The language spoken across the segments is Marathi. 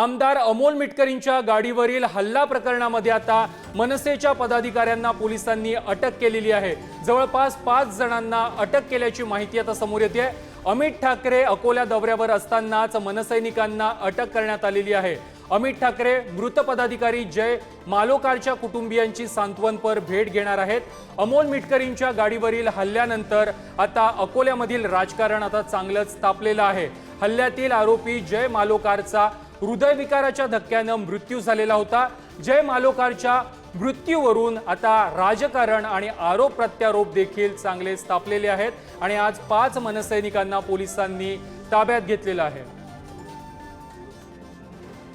आमदार अमोल मिटकरींच्या गाडीवरील हल्ला प्रकरणामध्ये आता मनसेच्या पदाधिकाऱ्यांना पोलिसांनी अटक केलेली आहे. जवळपास पाच जणांना अटक केल्याची माहिती आता समोर येते. अमित ठाकरे अकोला दौऱ्यावर असतानाच मनसैनिकांना अटक करण्यात आलेली आहे. अमित ठाकरे मृत पदाधिकारी जय मालोकारच्या कुटुंबियांची सांत्वनपर भेट घेणार आहेत. अमोल मिटकरींच्या गाडीवरील हल्ल्यानंतर आता अकोल्यामधील राजकारण आता चांगलंच तापलेलं आहे. हल्ल्यातील आरोपी जय मालोकारचा हृदयविकाराच्या धक्क्यानं मृत्यू झालेला होता. जय मालोकारच्या मृत्यूवरून आता राजकारण आणि आरोप प्रत्यारोप देखील चांगले स्थापलेले आहेत आणि आज पाच मनसैनिकांना पोलिसांनी ताब्यात घेतलेलं आहे.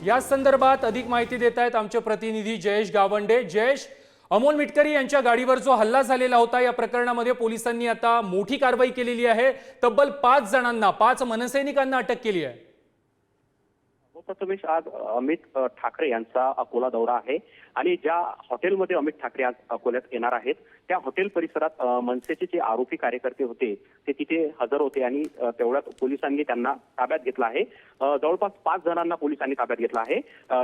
या संदर्भात अधिक माहिती देत आहेत आमचे प्रतिनिधी जयेश गावंडे. जयेश अमोल मिटकरी यांच्या गाडीवर जो हल्ला झालेला होता या प्रकरणामध्ये पोलिसांनी आता मोठी कारवाई केलेली आहे. तब्बल पाच जणांना पाच मनसैनिकांना अटक केली आहे. हो आज अमित ठाकरे यांचा अकोला दौरा आहे. आणि ज्या हॉटेलमध्ये अमित ठाकरे आज अकोल्यात येणार आहेत त्या हॉटेल परिसरात मनसेचे जे आरोपी कार्यकर्ते होते ते तिथे हजर होते आणि तेवढ्यात पोलिसांनी त्यांना ताब्यात घेतला आहे. जवळपास पाच जणांना पोलिसांनी ताब्यात घेतला आहे.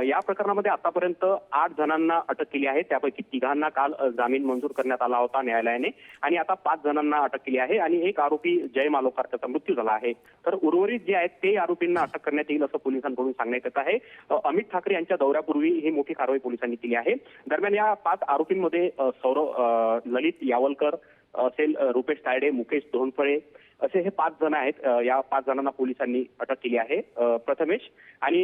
या प्रकरणामध्ये आतापर्यंत आठ जणांना अटक केली आहे. त्यापैकी तिघांना काल जामीन मंजूर करण्यात आला होता न्यायालयाने. आणि आता पाच जणांना अटक केली आहे आणि एक आरोपी जय मालोकार त्याचा मृत्यू झाला आहे. तर उर्वरित जे आहेत ते आरोपींना अटक करण्यात येईल असं पोलिसांकडून सांगण्यात येत आहे. अमित ठाकरे यांच्या दौऱ्यापूर्वी ही मोठी कारवाई पोलिसांनी केली आहे. दरम्यान या पाच आरोपींमध्ये सौरव ललित यावलकर असेल रुपेश तायडे मुकेश धोंडफळे असे हे पाच जण आहेत. या पाच जणांना पोलिसांनी अटक केली आहे. प्रथमेश आणि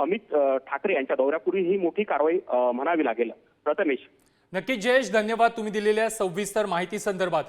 अमित ठाकरे यांच्या दौऱ्यापूर्वी ही मोठी कारवाई म्हणावी लागेल. प्रथमेश. नक्की जयेश धन्यवाद तुम्ही दिलेल्या सविस्तर माहिती संदर्भात.